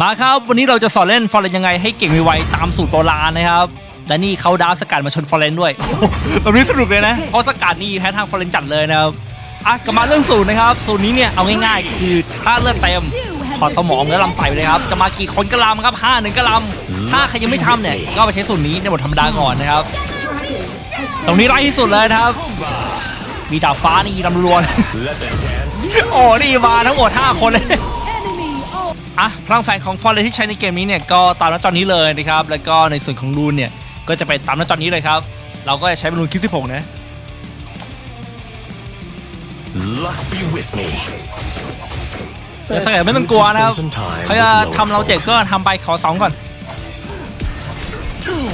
มาครับ วันนี้เราจะสอนเล่นฟอร์เรนยังไงให้เก่งไวๆตามสูตรโบราณนะครับ และนี่เขาดาวสกัดมาชนฟอร์เรนด้วย แบบนี้สนุกเลยนะ เพราะสกัดนี่แพ้ทางฟอร์เรนจัดเลยนะครับ อะกลับมาเรื่องสูตรนะครับ สูตรนี้เนี่ยเอาง่ายๆ คือถ้าเลือดเต็มถอดสมองแล้วลำใส่ไปเลยครับ จะมากี่คนก็ลำครับห้าหนึ่งก็ลำถ้าใครยังไม่ทำเนี่ย ก็ไปใช้สูตรนี้ในบทธรรมดาก่อนนะครับ ตรงนี้ไร้ที่สุดเลยนะครับ มีดาบฟ้านี่ลำรวนโอ้นี่มาทั้งหมด5คนเลย อะพลังแฝงของฟอร์เรนที่ใช้ในเกมนี้เนี่ยก็ตามหน้าจอนี้เลยนะครับแล้วก็ในส่วนของรูนเนี่ยก็จะไปตามหน้าจอนี้เลยครับ เราก็จะใช้เป็นรูนคลิปที่ผมนะ Luck be with me. เดี๋ยวสังเกตไม่ต้องกลัวนะครับเขาจะทำเราเจ็บก็ทำไปขอสองก่อน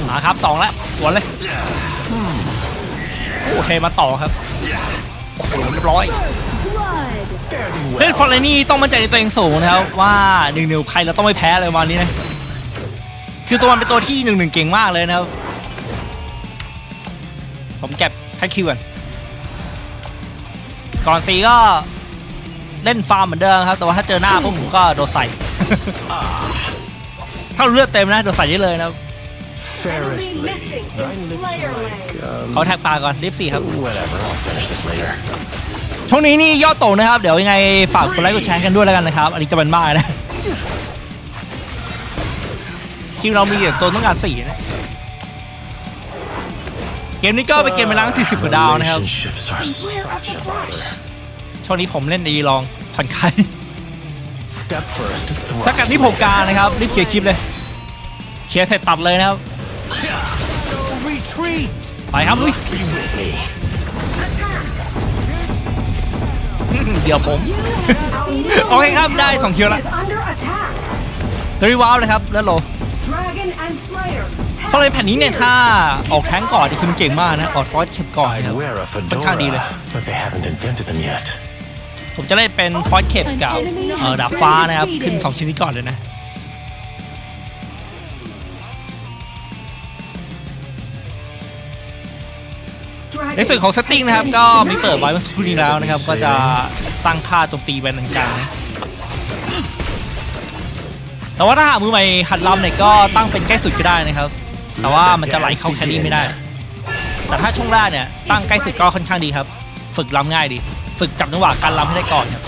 มาครับสองแล้วสวนเลยโอเคมาต่อครับโอ้โหเรียบร้อย Blood. เล่นฟอร์เรนี่ต้องมั่นใจในตัวเองสูงนะครับว่าหนึ่งหนึ่งใครเราต้องไม่แพ้เลยวันนี้นะคือตัวมันเป็นตัวที่หนึ่งหนึ่งเก่งมากเลยนะครับ ผมเก็บแพ็คคิวก่อนก่อนฟรีก็เล่นฟาร์มเหมือนเดิมครับ แต่ว่าถ้าเจอหน้าพวกผมก็โดนใส่ ถ้าเลือดเต็มนะโดนใส่ได้เลยนะครับ Fairest lady. Thine lips are like, um, เขาแท็กปลาก่อนลิฟสี่ครับ whatever, I'll finish this later. ช่วงนี้นี่ยอดโตนะครับ เดี๋ยวยังไงฝากกดไลค์กดแชร์กันด้วยแล้วกันนะครับ อันนี้จะเป็นมากนะทีมเรามีแต่ตัวต้องการสี่นะเกมนี้ก็เป็นเกมเวลา40กว่าดาวนะครับ Relationships are such a bother. ช่วงนี้ผมเล่นดีลองผ่อนคลาย Step first, ถ้ากัด thrust นี่ผมกลารนะครับรีบเคลียร์คลิปเลยเคลียร์เสร็จตัดเลยนะครับ retreat. ไปครับลุย Be with me. เดี๋ยวผม โอเคครับได้สองคิวละ is under attack. เดริวาวเลยครับแล้วโล Dragon and Slayer. เพราะเลยแผ่นนี้เนี่ยถ้าออกแท้งก่อนนี่คือมันเก่งมากนะออกฟอสเข็บก่อนนะครับ I'd wear a ค่อนข้างดีเลย fedora, but they haven't invented them yet. ผมจะเล่นเป็นฟอสเข็บกับเอ่อดาบฟ้านะครับขึ้น2ชิ้นนี้ก่อนเลยนะ ในส่วนของเซตติ้งนะครับก็มีเปิดไว้เมื่อสักครู่นี้แล้วนะครับ ก็จะตั้งค่าโจมตีไปทางกลางนะแต่ว่าถ้าหากมือใหม่หัดลำเนี่ยก็ตั้งเป็นใกล้สุดก็ได้นะครับ แต่ว่ามันจะไหลเข้าแครี่ไม่ได้ แต่ถ้าช่วงแรกเนี่ยตั้งใกล้สุดก็ค่อนข้างดีครับ ฝึกลำง่ายดี ฝึกจับจังหวะการลำให้ได้ก่อนครับ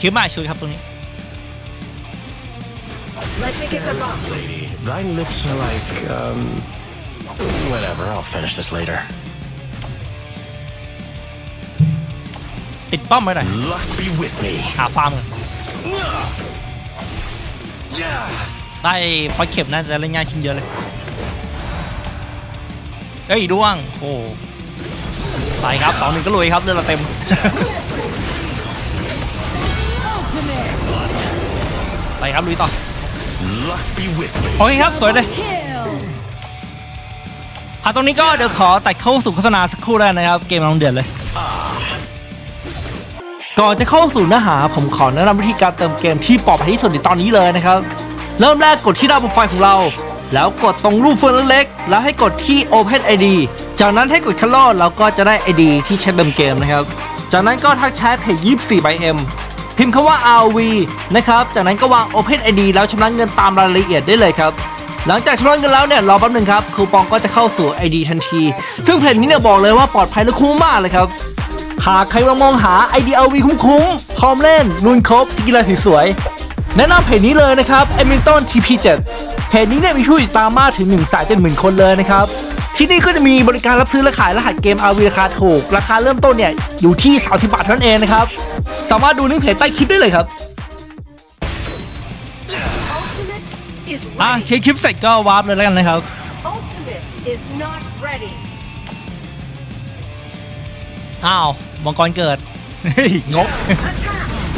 คิวมาชุดครับตรงนี้ Let's get them up. Lady, thine lips are like, um, whatever, I'll finish this later. ติดป้อมไว้หน่อย Luck be with me. หาฟาร์มกันได้พอยเข็มน่าจะเล่นง่ายขึ้นเยอะเลย เอ้ยด้วง โอ้ไปครับสองหนึ่งก็ลุยครับเรือเราเต็ม ครับลุยต่อ Luck be with me. โอเคครับ สวยเลย Double Kill. อะตรงนี้ก็เดี๋ยวขอตัดเข้าสู่โฆษณาสักครู่แล้วนะครับ เกมกำลังเดือดเลย ก่อนจะเข้าสู่เนื้อหา ผมขอแนะนำวิธีการเติมเกมที่ปลอดภัยที่สุดในตอนนี้เลยนะครับ เริ่มแรกกดที่หน้าโปรไฟล์ของเรา แล้วกดตรงรูปเฟืองเล็กๆแล้วให้กดที่ Open ID จากนั้นให้กดคัลเลอร์เราก็จะได้ ID ที่ใช้เติมเกมนะครับ จากนั้นก็ทักแชทเพจ24 by M พิมพ์คำว่า RV นะครับ จากนั้นก็วาง Open ID แล้วชำระเงินตามรายละเอียดได้เลยครับ หลังจากชำระเงินแล้วเนี่ยรอแป๊บหนึงครับคูปองก็จะเข้าสู่ ID ทันที ซึ่งเพจนี้เนี่ยบอกเลยว่าปลอดภัยและคุ้มมากเลยครับ หากใครมามองหา IDLV คุ้มๆพร้อมเล่นลุนครบกีฬาสวยๆแนะนำเพจนี้เลยนะครับ e m i l t o n TP7 เพจนี้เนี่ยมีผู้ติดตามมากถึง1นึ่งแสนเจ็ดหมื่นคนเลยนะครับที่นี่ก็จะมีบริการรับซื้อและขายรหัสเกม RV ราคาถูก ราคาเริ่มต้นเนี่ยอยู่ที่ 30 บาทเท่านั้นเองนะครับ สามารถดูลิงก์เพจใต้คลิปได้เลยครับ Ultimate is อะ ready. เคลิปเสร็จก็วาร์ปเลยแล้วกันนะครับ Ultimate is not ready. อ้าวมังกรเกิดเฮ้ยงก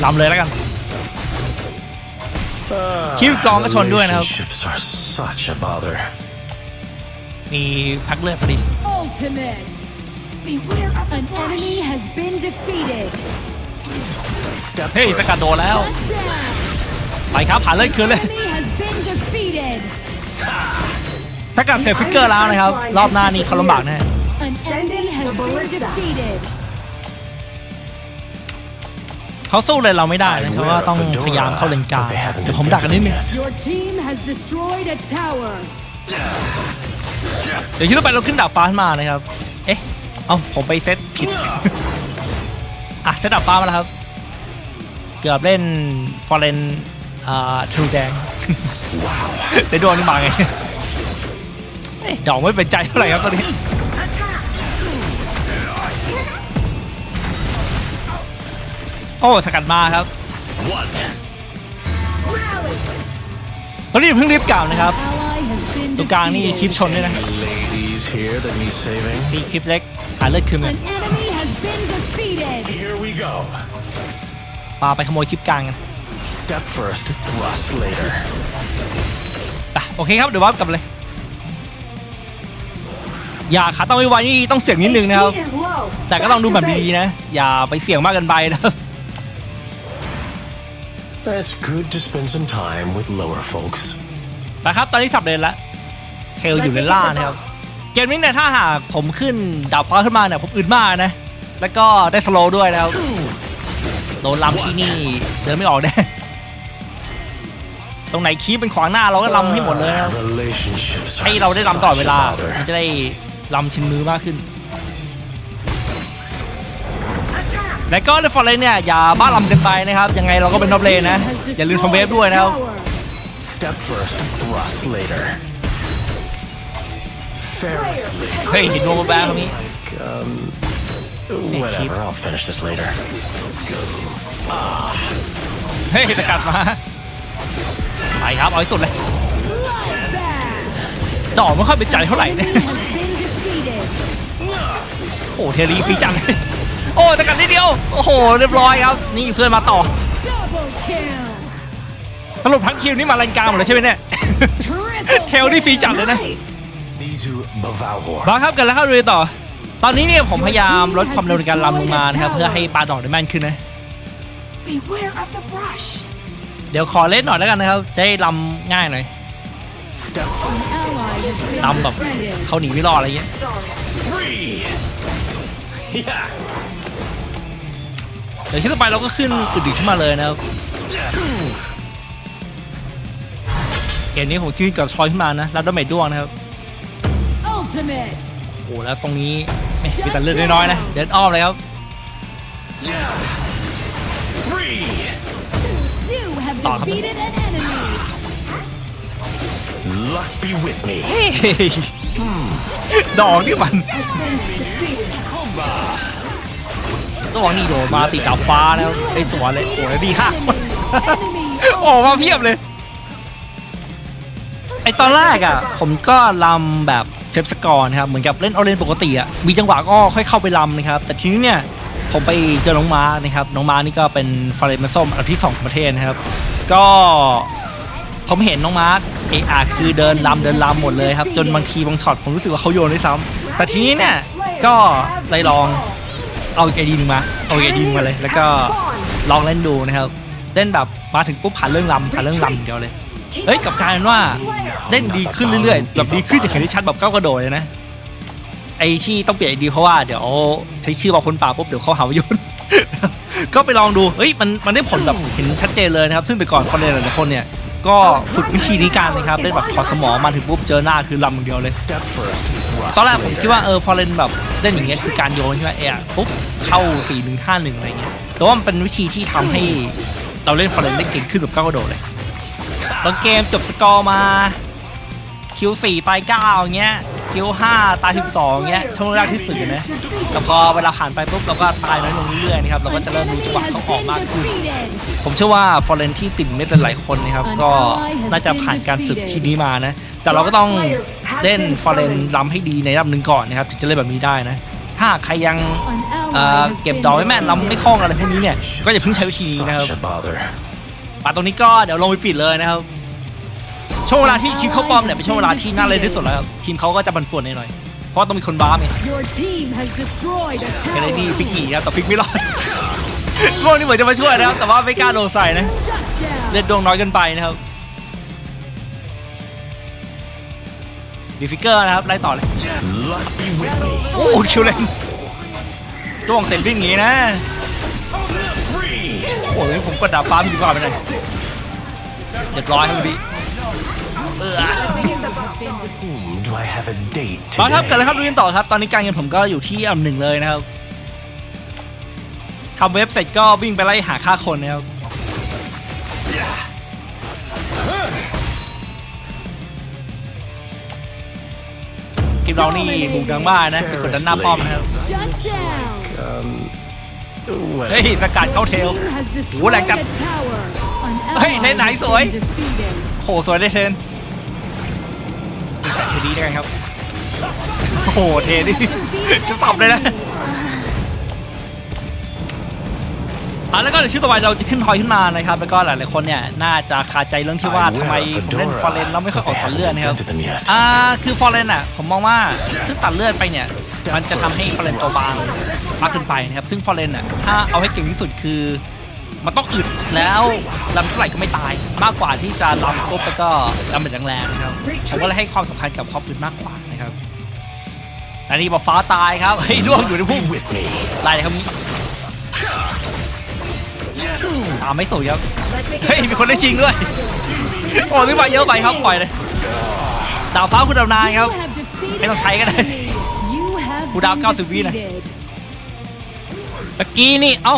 ลำเลยแล้วกัน คิวกองก็ชนด้วยนะครับ Relationships are such a bother. มีพักเลือดพอดี Ultimate. Beware of An enemy has been defeated. Step เฮ้ยส first. กัดโดนแล้ว Shut down. ไปครับผ่านเลือดคืนเลย Enemy has been defeated. ถ้าเกิดเสร็จฟิกเกอร์แล้วนะครับ รอบหน้านี้เขาลำบากแน่ An enemy has been defeated. เขาสู้เลยเราไม่ได้นะเพราะว่าต้องพยายามเข้าเลนกลางเดี๋ยวผมดักกันนิดนึง Your team has destroyed a tower. เดี๋ยวคิดว่าไปเราขึ้นดาบฟ้าขึ้นมานะครับ เอ๊ะ เอาผมไปเซตผิด อะเซตดาบฟ้ามาแล้วครับ เกือบเล่นฟอร์เรนอ่าทรูแดงแต่โดนนี่มาไงเอ๊ะดอกไม่เป็นใจเท่าไหร่ครับตอนนี้โอ้สกัดมาครับตอนนี้อย่าเพิ่งรีบกล่าวนะครับ Ally has been ตรงกลางนี่คลิป defeated. ชนด้วยนะ Ladies here that need saving. มีคลิปเล็กหาเลือดคืน defeated. Here we go. ปาไปขโมยคลิปกลางกัน Step first, thrust later. ไปโอเคครับเดี๋ยววับกลับเลย อย่าขาต้องไวๆนี่ต้องเสี่ยงนิดนึงนะครับ HP is low. แต่ก็ต้องดูแบบดีๆนะ อย่าไปเสี่ยงมากเกินไปนะครับ It's good to spend some time with lower folks. ไปครับตอนนี้สับเลนแล้วเคลอยู่เลนล่างนะครับ เกมนี้เนี่ยถ้าหากผมขึ้นดาบฟ้าขึ้นมาเนี่ยผมอึดมากนะ แล้วก็ได้สโลว์ด้วยนะครับโดนลำที่นี่เดินไม่ออกแน่ตรงไหนคีบเป็นขวางหน้าเราก็ลำให้หมดเลยนะครับ Relationships ให้เราได้ลำตลอดเวลา such a bother. มันจะได้ลำชินมือมากขึ้น และก็ในฟอร์เรนเนี่ยอย่าบ้าลำเกินไปนะครับ ยังไงเราก็เป็นท็อปเลนนะ Has อย่าลืมทำเวฟ destroyed ด้วย a นะครับ tower. Step first, thrust later. Fair. เฮ้ยเห็นโนมาแบงตรงนี้ Um, whatever, I'll finish this later. เฮ้ยสกัดมาไปครับเอาให้สุดเลยดอกไม่ค่อยเป็นใจเท่าไหร่เนี่ย Enemy has been defeated. โอ้เทรีปีจังโอ้สกัดนิดเดียว โอ้โห เรียบร้อยครับ นี่เพื่อนมาต่อ Double kill. สรุปทั้งคิวนี่มาลันกลางหมดเลยใช่ไหมเนี่ย Triple เทลนี่ฟรีจัดเลยนะ Nice. Nizu Bavauhor. มาครับกันแล้วเข้าดูต่อ ตอนนี้เนี่ยผมพยายามลดความเร็วในการลำลงมานะครับเพื่อให้ปลาดอกได้แม่นขึ้นนะ Beware of the brush. เดี๋ยวขอเล่นหน่อยแล้วกันนะครับ จะได้ลำง่ายหน่อย Step first, ally has been ลำแบบ defeated. เขาหนีไม่รอดอะไรเงี้ย Sorry. three. Yeah. เดี๋ยวที่ต่อไปเราก็ขึ้นอึดดิขึ้นมาเลยนะครับเกมนี้ผมขึ้นกับชอยขึ้นมานะรับดาเมจด้วงนะครับ Ultimate. โอ้โหแล้วตรงนี้เอ๊ะ มีแต่เลือดน้อยๆนะ เดินอ้อมเลยครับ Three. You have ต่อครับ defeated an enemy. Luck be with me. เฮ้ยดอกนี่มัน Has been defeated. ต้องบอกนี่โดดมาติดดาวฟ้าแล้วไอ้สวนเลยโอ้โหแล้วดีค่ะ Enemy. โอ้มาเพียบเลย ไอตอนแรกอะ ผมก็ลำแบบเซ ฟสกอร์นะครับเหมือนกับเล่นออเรนปกติอะมีจังหวะก็ค่อยเข้าไปลำนะครับ แต่ทีนี้เนี่ยผมไปเจอน้องม้านะครับน้องม้านี่ก็เป็นฟาเรนมาส้มอันดับที่ 2 ของประเทศนะครับ ก็ผมเห็นน้องม้าเออาคือเดินลำเดินลำหมดเลยครับ จนบางทีบางช็อตผมรู้สึกว่าเขาโยนด้วยซ้ำแต่ทีนี้เนี่ยก็เลยลองเอาอีกไอดีนึงมาเอาอีกไอดีนึงมาเลย แล้วก็ลองเล่นดูนะครับ เล่นแบบมาถึงปุ๊บผ่านเรื่องลำผ่านเรื่องลำเดียวเลย เฮ้ยกับกายเป็นว่าเล่นดีขึ้นเรื่อยๆแบบดีขึ้นจากเห็นได้ชัดแบบก้าวกระโดดเลยนะ ไอที่ต้องเปลี่ยนไอดีเพราะว่าเดี๋ยวใช้ชื่อบางคนป่าปุ๊บเดี๋ยวเขาหาว่าโยนก็ไปลองดูเฮ้ยมันมันได้ผลแบบเห็นชัดเจนเลยนะครับ ซึ่งแต่ก่อนคนเรียนหลายๆคนเนี่ยก็ฝึกวิธีนี้การนะครับเล่นแบบขอสมองมาถึงปุ๊บเจอหน้าคือลำอย่างเดียวเลย ตอนแรกผมคิดว่าเออฟอร์เรนแบบเล่นอย่างเงี้ยคือการโยนใช่ไหมเอะปุ๊บเข้า4 1 5 1อะไรเงี้ยแต่ว่ามันเป็นวิธีที่ทำให้เราเล่นฟอร์เรนได้เก่งขึ้นแบบก้าวกระโดดเลย บางเกมจบสกอร์มาคิว4ตาย9อย่างเงี้ยคิว5ตาย12อย่างเงี้ยช่วงแรกที่สุดนะแต่พอเวลาผ่านไปปุ๊บเราก็ตายน้อยลงเรื่อยๆนะครับเราก็จะเริ่มรู้จังหวะ has ต้องออกมากขึ้น ผมเชื่อว่าฟอร์เรนที่ติดเม็ดหลายคนนะครับก็น่าจะผ่านการฝึกที่นี้มานะแต่เราก็ต้องเล่นฟอร์เรนล้ำให้ดีในระดับหนึ่งก่อนนะครับถึงจะเล่นแบบนี้ได้นะถ้าใครยังเก็บดอกไม่แม่นล้ำไม่คล่องอะไรพวกนี้เนี่ยก็อย่าเพิ่งใช้วิธีนี้นะครับ Such a bother. ป่าตรงนี้ก็เดี๋ยวลงไปปิดเลยนะครับ ช่วงเวลาที่คิวเข้าป้อมเนี่ยเป็นช่วงเวลาที่น่าเล่นที่สุดแล้วครับทีมเขาก็จะบันป่วนหน่อยๆเพราะว่าต้องมีคนบ้าไง Your team has destroyed a เกเร tower. ดี้ฟิกกี้ครับแต่ฟิกไม่รอดพวกนี้เหมือนจะมาช่วยนะครับแต่ว่าไม่กล้าโดนใส่นะ Shut down. เลือดดวงน้อยเกินไปนะครับดีฟิกเกอร์นะครับไล่ต่อเลย Luck be with me. โอ้โหคิวเลนจ้วงเสร็จวิ่งหนีนะ Free. โอ้ยผมกดดาบฟ้าพี่ดีกว่าไปหน่อยเรียบร้อยครับพี่เออ Whom do I have a date มาครับกัน today? เลยครับดูกันต่อครับ ตอนนี้การเงินผมก็อยู่ที่อันดับหนึ่งเลยนะครับทำเว็บเสร็จก็วิ่งไปไล่หาค่าคนนะครับทีมเรานี่บุกดังบ้านนะเป็นคนด้านหน้าป้อมนะครับ Shut down. Well, เฮ้ยสกัดเข้าเทล Team has โอ้โหแรง destroyed จัด a tower. An เฮ้ย ally เทนไหน has สวย been defeated. โหสวยได้เทนนี่แต่เทดีได้ไงครับโอ้โหเทนี่ Defeated จะ an ตอบเลยนะ enemy. อะแล้วก็เดี๋ยวชื่อต่อไปเราจะขึ้นทอยขึ้นมานะครับแล้วก็หลายๆคนเนี่ยน่าจะคาใจเรื่องที่ว่า I ทำไม wear a ผมเล่น fedora, ฟอร์เรนแล้วไม่ค่อยออก but ตัด they เลือด haven't นะครับ invented them yet. อ่าคือฟอร์เรนอะผมมองว่าถ้าตัดเลือดไปเนี่ยมันจะทำให้ฟอร์เรนตัวบางมากขึ้นไปนะครับซึ่งฟอร์เรนอะถ้าเอาให้เก่งที่สุดคือมันต้องอึดแล้วลำเท่าไหร่ก็ไม่ตาย มากกว่าที่จะลำปุ๊บแล้วก็ลำเป็นแรงๆนะครับผมก็เลยให้ความสำคัญกับความอึดมากกว่านะครับอันนี้บอกฟ้าตายครับเฮ้ยล่วงอยู่ในพุ่ม Be with me. ไล่ครับนี้ อ่าไม่สวยครับเฮ้ยมีคนได้ชิงด้วยโอ้ซื้อมาเยอะไปครับปล่อยเลยดาวฟ้าคุณดาวนายครับ You have defeated ไม่ต้องใช้ก็ได้ an enemy. You have กูดาว been 90 วินะ defeated. ตะกี้นี่ เอ้า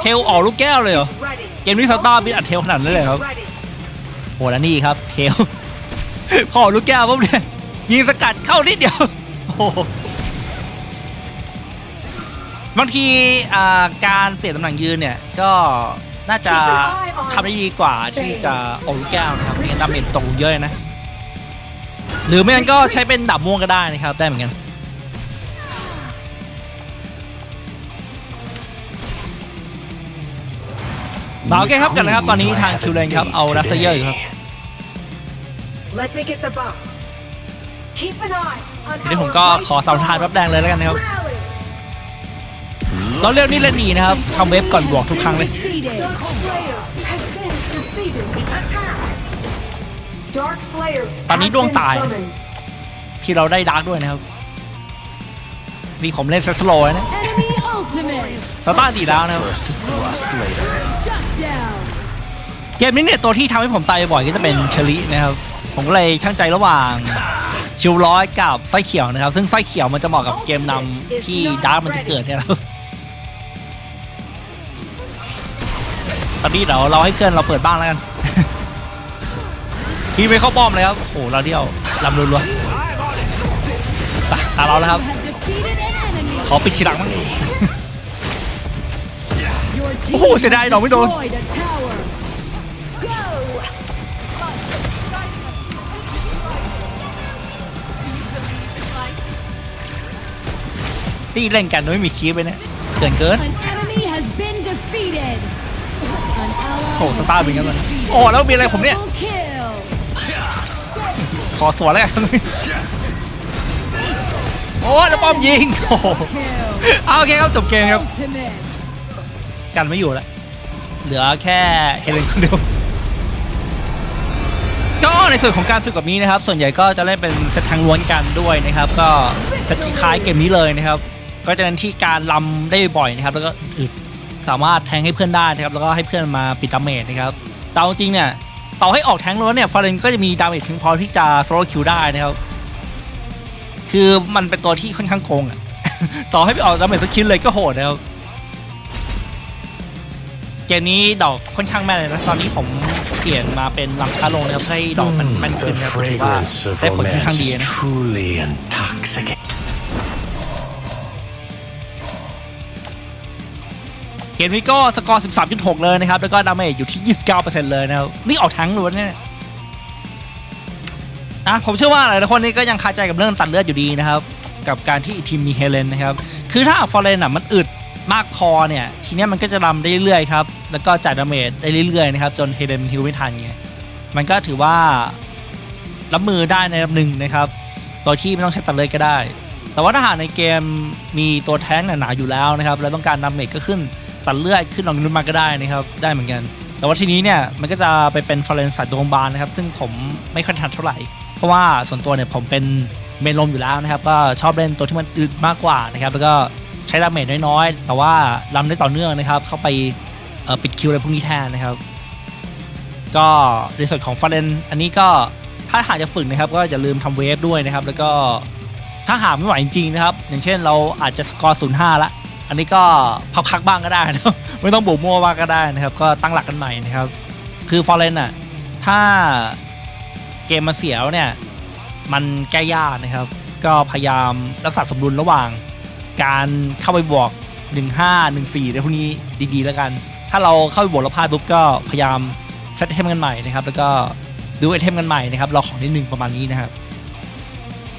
เทลออกลูกแก้วเลยเหรอ He's ready. เกมนี้สตาร์บินอัดเทลขนาดนั้นเลยเหรอครับ Ready. โหแล้วนี่ครับเทลพอออกลูกแก้วปุ๊บเนี่ยยิงสกัดเข้านิดเดียวโอ้โห บางทีอ่าการเปลี่ยนตำแหน่งยืนเนี่ยก็น่าจะทำได้ดีกว่าที่จะออกลูกแก้วนะครับไม่งั้นดาเมจตกเยอะนะ หรือไม่งั้นก็ใช้เป็นดาบม่วงก็ได้นะครับ ได้เหมือนกัน มาโอเคครับกันนะครับ ตอนนี้ทางคิวเลนครับ เอาดัสเซเยอร์อยู่ครับ Let me get the buff. Keep an eye on ทีนี้ผม our ก็ right ขอสาวทานแป๊บแดงเลยแล้วกันนะครับ rally. เราเรียกนี่ล่นดีนะครับทำเว็บก่อนบวกทุกครั้งเลยตอนนี้ดวงตาย ที่เราได้ดาร์กด้วยนะครับนี่ผมเล่นเซสโลนะสตาร์ดีแล้วนะครับเกมนี้เนี่ยตัวที่ทำให้ผมตายบ่อยก็จะเป็นเชอรินะครับ ผมก็เลยช่างใจระหว่างชิวร้อยกับไส้เขียวนะครับ ซึ่งไส้เขียวมันจะเหมาะกับเกมนำที่ดาร์กมันจะเกิดเนี่ยครับ ตอนนี้เดี๋ยวเราให้เพื่อนเราเปิดบ้างแล้วกันพี่ไม่เข้าป้อมเลยครับโอ้โหเราเดียวลำรัวๆไปตามเราแล้วครับ You have defeated an enemy. ขอปิดทีหลังมั้ง Your team โอ้โหเสียดายดอกไม่โดน destroyed a tower. Go. ที่เล่นกันโดยไม่มีคีบไปเนี่ยเกินเกิน โอ้สตาร์เป็น been กันเลยโอ้แล้วมีอะไรผมเนี่ย ขอสวนแล้วกันโอ้แล้วป้อมยิงโอ้โห Kill. เอาโอเคครับจบเกมครับ กันไม่อยู่แล้วเหลือแค่เฮเลนคนเดียวก็ในส่วนของการฝึกแบบนี้นะครับ ส่วนใหญ่ก็จะเล่นเป็นเซตทางล้วนกันด้วยนะครับ ก็จะคล้ายเกมนี้เลยนะครับ ก็จะเน้นที่การลำได้บ่อยนะครับ แล้วก็อึด สามารถแทงให้เพื่อนได้นะครับแล้วก็ให้เพื่อนมาปิดดาเมจนะครับแต่าจริงเนี่ยต่อให้ออกแทงล้วเนี่ยฟาเรนก็จะมีดาเมจเพียงพอที่จะโซโลคิวได้นะครับ คือมันเป็นตัวที่ค่อนข้างโกงอะต่อให้ไปออกดาเมจสักคิดเลยก็โหดนะครับเกมนี้ดอกค่อนข้างแม่นเลยนะตอนนี้ผมเปลี่ยนมาเป็นลำช้าลงนะครับให้ดอกมันแม่นขึ้นนะครับถือว่าได้ผลค่อนข้างดีนะ เกมนี้ก็สกอร์ 13.6 เลยนะครับ แล้วก็ดาเมจอยู่ที่ 29%เลยนะครับ นี่ออกทั้งล้วนเนี่ยนะผมเชื่อว่าหลายคนนี้ก็ยังคาใจกับเรื่องตัดเลือดอยู่ดีนะครับ กับการที่ทีมมีเฮเลนนะครับ คือถ้าฟอร์เรนอะมันอึดมากพอเนี่ย ทีเนี้ยมันก็จะรำได้เรื่อยๆครับ แล้วก็จ่ายดาเมจได้เรื่อยๆนะครับ จนเฮเลนฮิวไม่ทันไง มันก็ถือว่ารับมือได้ในระดับหนึ่งนะครับโดยที่ไม่ต้องใช้ตัดเลยก็ได้ แต่ว่าถ้าหากในเกมมีตัวแท้งหนาๆอยู่แล้วนะครับ แล้วต้องการดาเมจก็ขึ้น ตัดเลือดขึ้นลองนุ่นมาก็ได้นะครับ ได้เหมือนกัน แต่ว่าทีนี้เนี่ยมันก็จะไปเป็นฟอร์เรนสัตว์ดวงบานนะครับ ซึ่งผมไม่ค่อยถนัดเท่าไหร่ เพราะว่าส่วนตัวเนี่ยผมเป็นเมนลมอยู่แล้วนะครับ ก็ชอบเล่นตัวที่มันอึดมากกว่านะครับ แล้วก็ใช้ดาเมจน้อยๆ แต่ว่าลำได้ต่อเนื่องนะครับ เข้าไปปิดคิวอะไรพวกนี้แทนนะครับ ก็ในส่วนของฟาเรนอันนี้ก็ถ้าหากจะฝึกนะครับ ก็อย่าลืมทำเวฟด้วยนะครับ แล้วก็ถ้าหากไม่ไหวจริงๆนะครับ อย่างเช่นเราอาจจะสกอร์ศูนย์ห้าละ อันนี้ก็พักๆบ้างก็ได้นะไม่ต้องโบกมั่วบ้างก็ได้นะครับ ก็ตั้งหลักกันใหม่นะครับ คือฟอร์เรนอะถ้าเกมมันเสียแล้วเนี่ย มันแก้ยากนะครับ ก็พยายามรักษาสมดุลระหว่าง การเข้าไปบวก 15 14ในพวกนี้ดีๆ แล้วกัน ถ้าเราเข้าไปบวกแล้วพลาดปุ๊บก็พยายามเซตเทมกันใหม่นะครับ แล้วก็ดูไอเทมกันใหม่นะครับ เราของนิดนึงประมาณนี้นะครับ